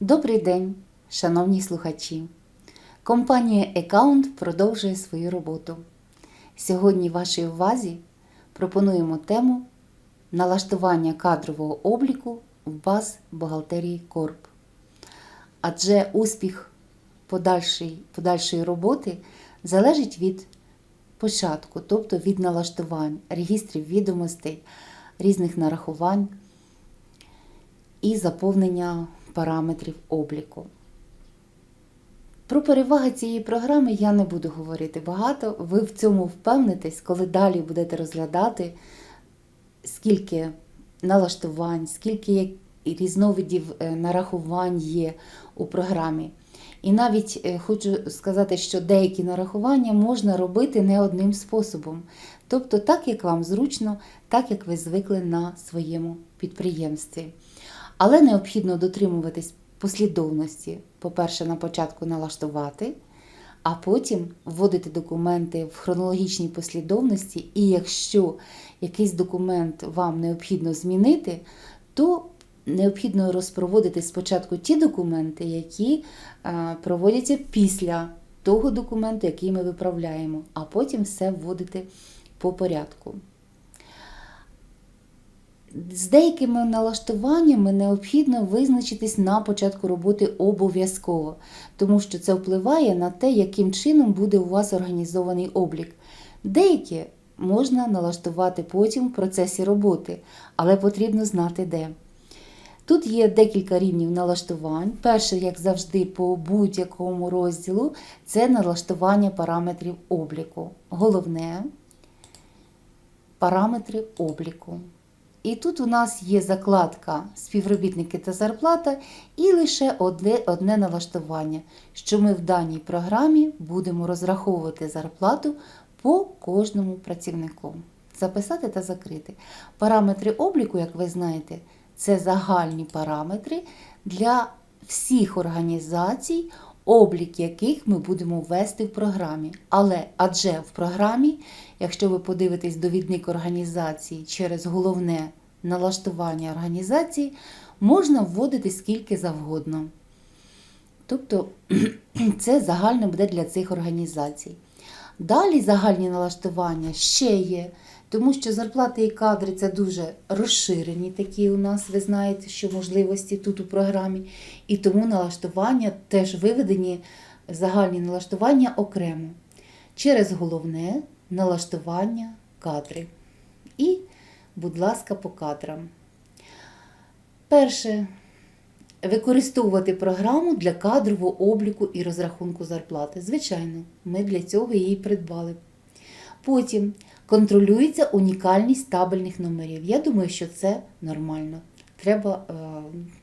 Добрий день, шановні слухачі. Компанія Account продовжує свою роботу. Сьогодні вашій увазі пропонуємо тему налаштування кадрового обліку в баз бухгалтерії Корп. Адже успіх подальшої, подальшої роботи залежить від початку, тобто від налаштувань, регістрів відомостей, різних нарахувань і заповнення параметрів обліку. Про переваги цієї програми я не буду говорити багато. Ви в цьому впевнитесь, коли далі будете розглядати, скільки налаштувань, скільки різновидів е, нарахувань є у програмі. І навіть е, хочу сказати, що деякі нарахування можна робити не одним способом. Тобто, так, як вам зручно, так як ви звикли на своєму підприємстві. Але необхідно дотримуватись послідовності. По-перше, на початку налаштувати, а потім вводити документи в хронологічній послідовності, і якщо якийсь документ вам необхідно змінити, то необхідно розпроводити спочатку ті документи, які е, проводяться після того документу, який ми виправляємо, а потім все вводити по порядку. З деякими налаштуваннями необхідно визначитись на початку роботи обов'язково, тому що це впливає на те, яким чином буде у вас організований облік. Деякі можна налаштувати потім в процесі роботи, але потрібно знати де. Тут є декілька рівнів налаштувань. Перше, як завжди, по будь-якому розділу, це налаштування параметрів обліку. Головне параметри обліку. І тут у нас є закладка співробітники та зарплата, і лише одне, одне налаштування, що ми в даній програмі будемо розраховувати зарплату по кожному працівнику. Записати та закрити. Параметри обліку, як ви знаєте, це загальні параметри для всіх організацій, облік яких ми будемо ввести в програмі. Але адже в програмі, якщо ви подивитесь довідник організації через головне налаштування організації, можна вводити скільки завгодно. Тобто це загально буде для цих організацій. Далі загальні налаштування ще є, тому що зарплати і кадри це дуже розширені такі у нас, ви знаєте, що можливості тут у програмі. І тому налаштування теж виведені загальні налаштування окремо. Через головне налаштування кадри. І, будь ласка, по кадрам. Перше. Використовувати програму для кадрового обліку і розрахунку зарплати. Звичайно, ми для цього її придбали. Потім контролюється унікальність табельних номерів. Я думаю, що це нормально. Треба е,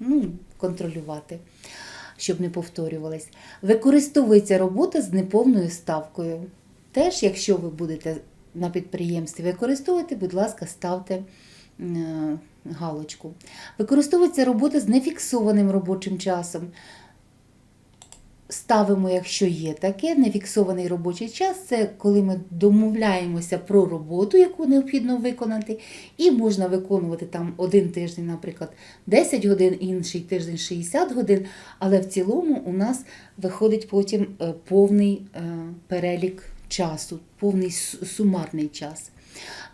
ну, контролювати, щоб не повторювались. Використовується робота з неповною ставкою. Теж, якщо ви будете на підприємстві використовувати, будь ласка, ставте е, галочку. Використовується робота з нефіксованим робочим часом. Ставимо, якщо є таке, нефіксований робочий час це коли ми домовляємося про роботу, яку необхідно виконати, і можна виконувати там один тиждень, наприклад, 10 годин, інший тиждень 60 годин. Але в цілому у нас виходить потім е, повний е, перелік часу, повний сумарний час.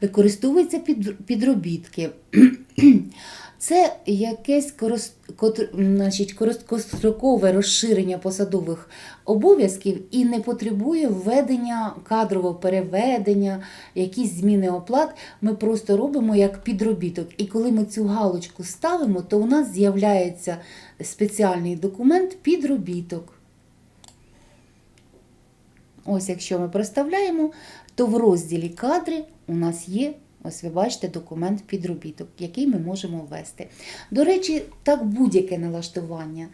Використовуються підробітки. Це якесь короткострокове розширення посадових обов'язків і не потребує введення кадрового переведення, якісь зміни оплат. Ми просто робимо як підробіток. І коли ми цю галочку ставимо, то у нас з'являється спеціальний документ підробіток. Ось якщо ми проставляємо, то в розділі кадри у нас є, ось ви бачите, документ підробіток, який ми можемо ввести. До речі, так будь-яке налаштування,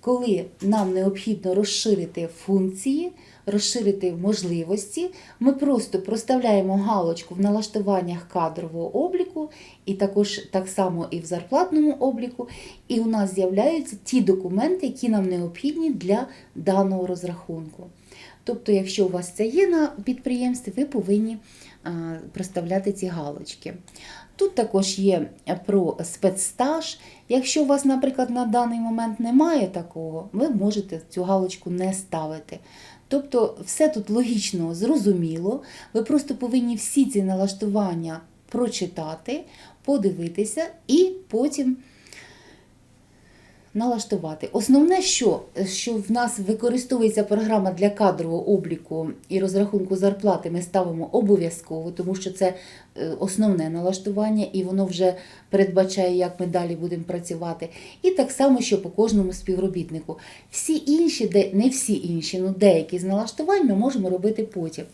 коли нам необхідно розширити функції, розширити можливості, ми просто проставляємо галочку в налаштуваннях кадрового обліку, і також так само і в зарплатному обліку, і у нас з'являються ті документи, які нам необхідні для даного розрахунку. Тобто, якщо у вас це є на підприємстві, ви повинні проставляти ці галочки. Тут також є про спецстаж. Якщо у вас, наприклад, на даний момент немає такого, ви можете цю галочку не ставити. Тобто, все тут логічно, зрозуміло. Ви просто повинні всі ці налаштування прочитати, подивитися і потім налаштувати. Основне, що, що в нас використовується програма для кадрового обліку і розрахунку зарплати, ми ставимо обов'язково, тому що це основне налаштування, і воно вже передбачає, як ми далі будемо працювати. І так само, що по кожному співробітнику. Всі інші, де не всі інші, ну деякі з налаштувань ми можемо робити потім.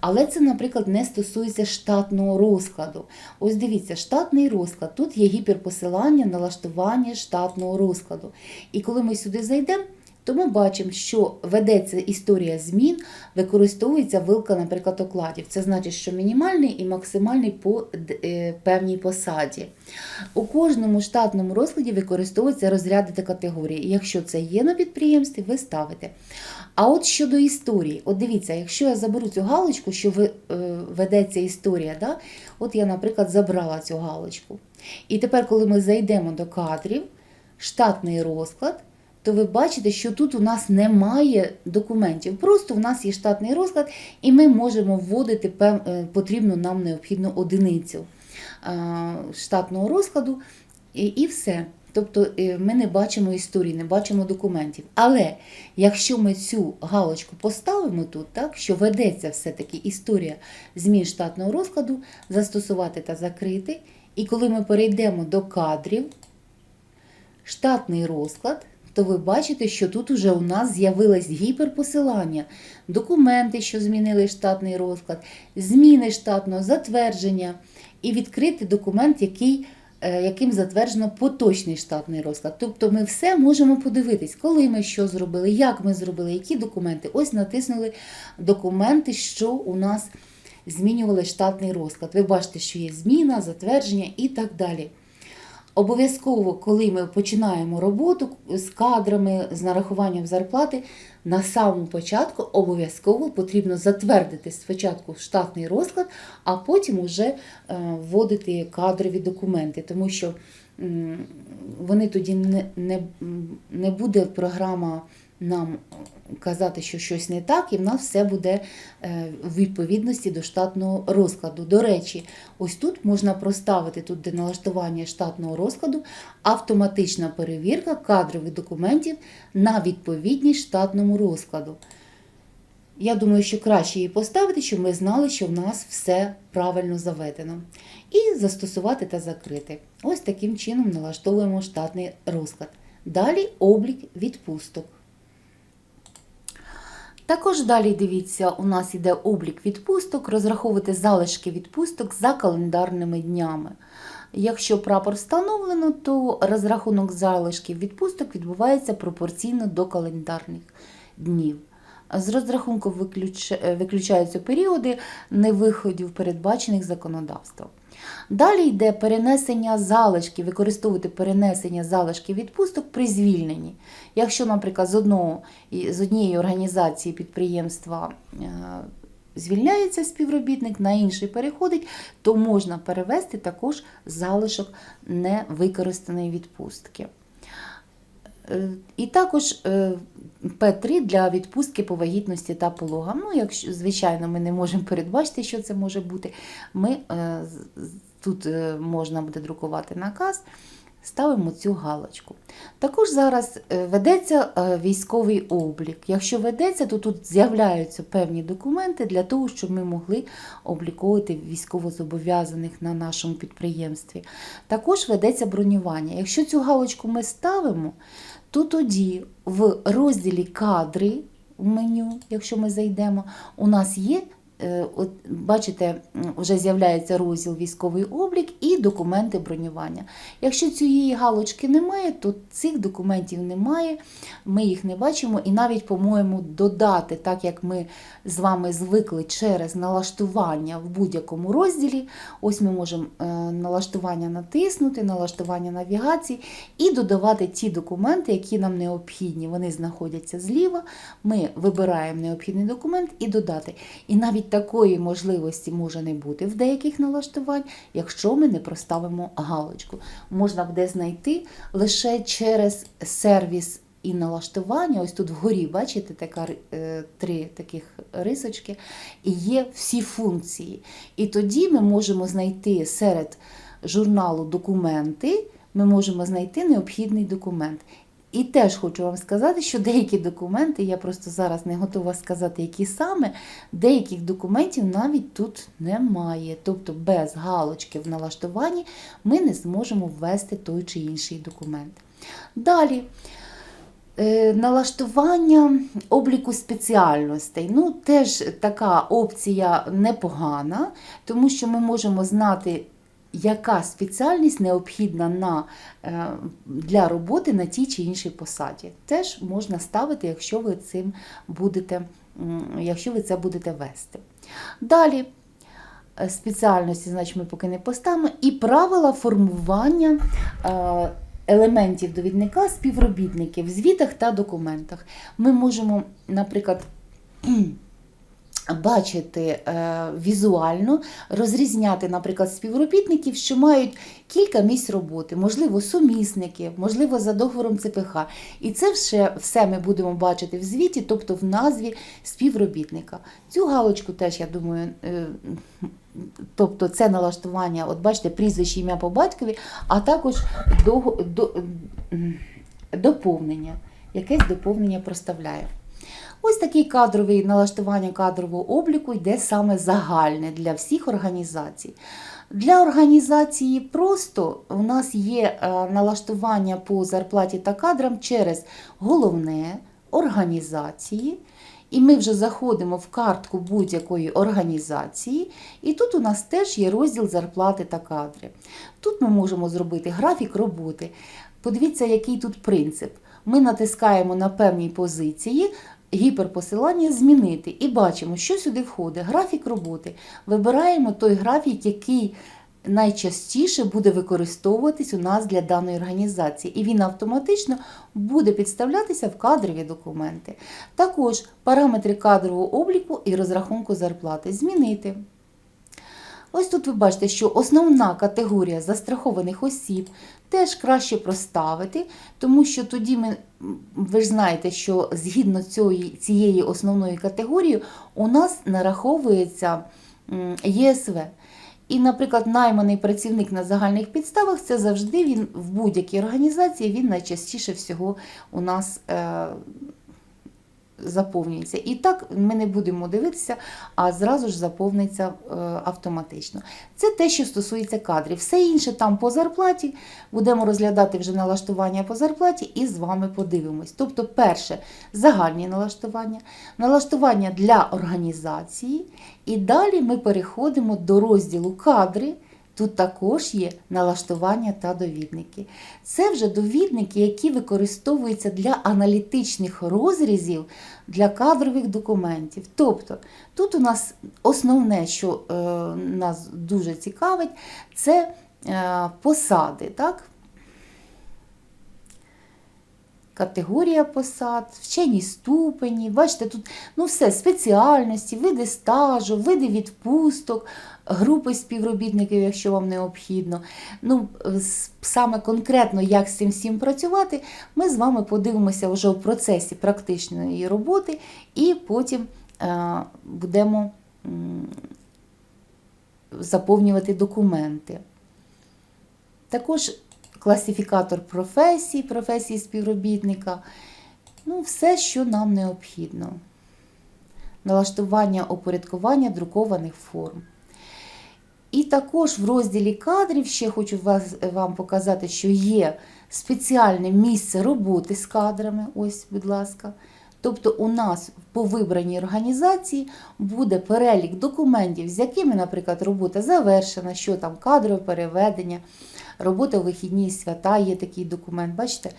Але це, наприклад, не стосується штатного розкладу. Ось дивіться, штатний розклад. Тут є гіперпосилання, налаштування штатного розкладу. І коли ми сюди зайдемо, то ми бачимо, що ведеться історія змін, використовується вилка, наприклад, окладів. Це значить, що мінімальний і максимальний по е, певній посаді. У кожному штатному розкладі використовуються розряди та категорії. Якщо це є на підприємстві, ви ставите. А от щодо історії, от дивіться, якщо я заберу цю галочку, що е, ведеться історія, да? от я, наприклад, забрала цю галочку. І тепер, коли ми зайдемо до кадрів, штатний розклад, то ви бачите, що тут у нас немає документів. Просто в нас є штатний розклад, і ми можемо вводити е, потрібну нам необхідну одиницю е, штатного розкладу, і, і все. Тобто е, ми не бачимо історії, не бачимо документів. Але якщо ми цю галочку поставимо тут, так, що ведеться все-таки історія змін штатного розкладу, застосувати та закрити, і коли ми перейдемо до кадрів, штатний розклад, то ви бачите, що тут уже у нас з'явилось гіперпосилання, документи, що змінили штатний розклад, зміни штатного затвердження і відкрити документ, який, е, яким затверджено поточний штатний розклад. Тобто ми все можемо подивитись, коли ми що зробили, як ми зробили, які документи. Ось натиснули документи, що у нас змінювали штатний розклад. Ви бачите, що є зміна, затвердження і так далі. Обов'язково, коли ми починаємо роботу з кадрами, з нарахуванням зарплати, на самому початку обов'язково потрібно затвердити спочатку штатний розклад, а потім вже е, вводити кадрові документи, тому що вони тоді не, не, не буде програма нам казати, що щось не так, і в нас все буде е, в відповідності до штатного розкладу. До речі, ось тут можна проставити тут де налаштування штатного розкладу, автоматична перевірка кадрових документів на відповідність штатному розкладу. Я думаю, що краще її поставити, щоб ми знали, що в нас все правильно заведено. І застосувати та закрити. Ось таким чином налаштовуємо штатний розклад. Далі облік відпусток. Також далі дивіться, у нас йде облік відпусток, розраховувати залишки відпусток за календарними днями. Якщо прапор встановлено, то розрахунок залишків відпусток відбувається пропорційно до календарних днів. З розрахунку виключ- виключаються періоди невиходів, передбачених законодавством. Далі йде перенесення залишків, використовувати перенесення залишків відпусток при звільненні. Якщо, наприклад, з, одного, з однієї організації підприємства е, звільняється співробітник, на інший переходить, то можна перевести також залишок невикористаної відпустки. Е, І також е, П3 для відпустки по вагітності та пологам. Ну, якщо, звичайно, ми не можемо передбачити, що це може бути. Ми е, тут можна буде друкувати наказ, ставимо цю галочку. Також зараз ведеться військовий облік. Якщо ведеться, то тут з'являються певні документи для того, щоб ми могли обліковувати військовозобов'язаних на нашому підприємстві. Також ведеться бронювання. Якщо цю галочку ми ставимо, то тоді в розділі кадри в меню, якщо ми зайдемо, у нас є. Е, От бачите, вже з'являється розділ військовий облік і документи бронювання. Якщо цієї галочки немає, то цих документів немає, ми їх не бачимо, і навіть, по-моєму, додати, так як ми з вами звикли через налаштування в будь-якому розділі. Ось ми можемо е, налаштування натиснути, налаштування навігації і додавати ті документи, які нам необхідні. Вони знаходяться зліва. Ми вибираємо необхідний документ і додати. І навіть навіть такої можливості може не бути в деяких налаштувань, якщо ми не проставимо галочку. Можна буде знайти лише через сервіс і налаштування. Ось тут вгорі, бачите, така, е, три таких рисочки, і є всі функції. І тоді ми можемо знайти серед журналу документи, ми можемо знайти необхідний документ. І теж хочу вам сказати, що деякі документи, я просто зараз не готова сказати, які саме, деяких документів навіть тут немає. Тобто без галочки в налаштуванні ми не зможемо ввести той чи інший документ. Далі. Е, Налаштування обліку спеціальностей. Ну, теж така опція непогана, тому що ми можемо знати, яка спеціальність необхідна на, е, для роботи на тій чи іншій посаді. Теж можна ставити, якщо ви цим будете, якщо ви це будете вести. Далі. е, Спеціальності, значить, ми поки не поставимо, і правила формування е, елементів довідника співробітників в звітах та документах. Ми можемо, наприклад, бачити е, візуально, розрізняти, наприклад, співробітників, що мають кілька місць роботи, можливо, сумісники, можливо, за договором ЦПХ. І це все, все ми будемо бачити в звіті, тобто в назві співробітника. Цю галочку теж, я думаю, е, тобто це налаштування, от бачите, прізвище ім'я по батькові, а також до, до, доповнення. Якесь доповнення проставляє. Ось такий кадровий налаштування кадрового обліку йде саме загальне для всіх організацій. Для організації просто у нас є е, налаштування по зарплаті та кадрам через головне організації. І ми вже заходимо в картку будь-якої організації, і тут у нас теж є розділ зарплати та кадри. Тут ми можемо зробити графік роботи. Подивіться, який тут принцип. Ми натискаємо на певній позиції, гіперпосилання змінити і бачимо, що сюди входить. Графік роботи. Вибираємо той графік, який найчастіше буде використовуватись у нас для даної організації, і він автоматично буде підставлятися в кадрові документи. Також параметри кадрового обліку і розрахунку зарплати змінити. Ось тут ви бачите, що основна категорія застрахованих осіб теж краще проставити, тому що тоді ми, ви ж знаєте, що згідно цієї, основної категорії у нас нараховується ЄСВ. І, наприклад, найманий працівник на загальних підставах це завжди він в будь-якій організації він найчастіше всього у нас е, заповнюється. І так ми не будемо дивитися, а зразу ж заповниться е, автоматично. Це те, що стосується кадрів. Все інше там по зарплаті. Будемо розглядати вже налаштування по зарплаті і з вами подивимось. Тобто, перше загальні налаштування, налаштування для організації. І далі ми переходимо до розділу кадри. Тут також є налаштування та довідники. Це вже довідники, які використовуються для аналітичних розрізів для кадрових документів. Тобто тут у нас основне, що е, нас дуже цікавить, це е, посади. Так? Категорія посад, вчені ступені, бачите, тут ну все, спеціальності, види стажу, види відпусток, групи співробітників, якщо вам необхідно. Ну, саме конкретно, як з цим всім працювати, ми з вами подивимося вже в процесі практичної роботи і потім е, будемо заповнювати документи. Також класифікатор професій, професії співробітника. Ну, все, що нам необхідно. Налаштування опорядкування друкованих форм. І також в розділі кадрів ще хочу вам показати, що є спеціальне місце роботи з кадрами. Ось, будь ласка. Тобто у нас по вибраній організації буде перелік документів, з якими, наприклад, робота завершена, що там кадрове переведення, робота у вихідні свята, є такий документ, бачите?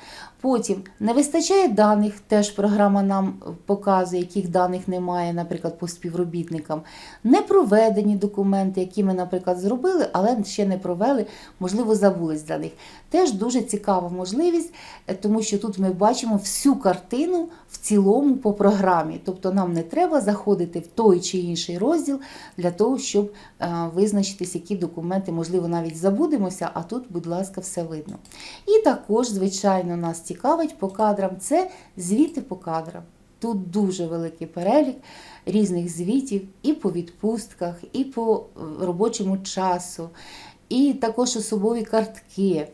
Потім не вистачає даних, теж програма нам показує, яких даних немає, наприклад, по співробітникам. Не проведені документи, які ми, наприклад, зробили, але ще не провели, можливо, забулись за них. Теж дуже цікава можливість, е, тому що тут ми бачимо всю картину в цілому по програмі. Тобто нам не треба заходити в той чи інший розділ для того, щоб е, визначитись, які документи, можливо, навіть забудемося, а тут, будь ласка, все видно. І також, звичайно, нас цікавить по кадрам це звіти по кадрам. Тут дуже великий перелік різних звітів і по відпустках, і по е, робочому часу, і також особові картки.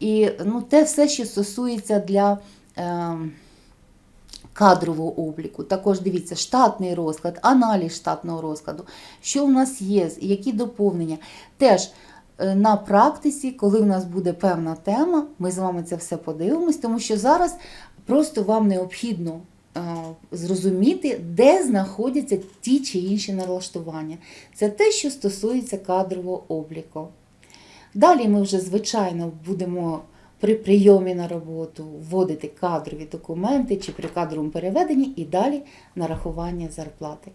І ну, те все, що стосується для е, кадрового обліку. Також дивіться, штатний розклад, аналіз штатного розкладу, що в нас є, які доповнення. Теж е, на практиці, коли в нас буде певна тема, ми з вами це все подивимось, тому що зараз просто вам необхідно е, зрозуміти, де знаходяться ті чи інші налаштування. Це те, що стосується кадрового обліку. Далі ми вже, звичайно, будемо при прийомі на роботу вводити кадрові документи чи при кадровому переведенні і далі нарахування зарплати.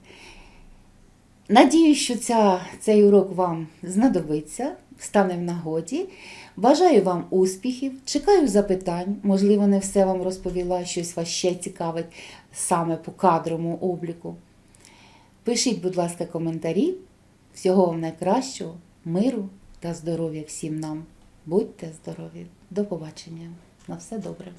Надію, що ця, цей урок вам знадобиться, стане в нагоді. Бажаю вам успіхів, чекаю запитань. Можливо, не все вам розповіла, щось вас ще цікавить саме по кадровому обліку. Пишіть, будь ласка, коментарі. Всього вам найкращого, миру та здоров'я всім нам. Будьте здорові! До побачення! На все добре!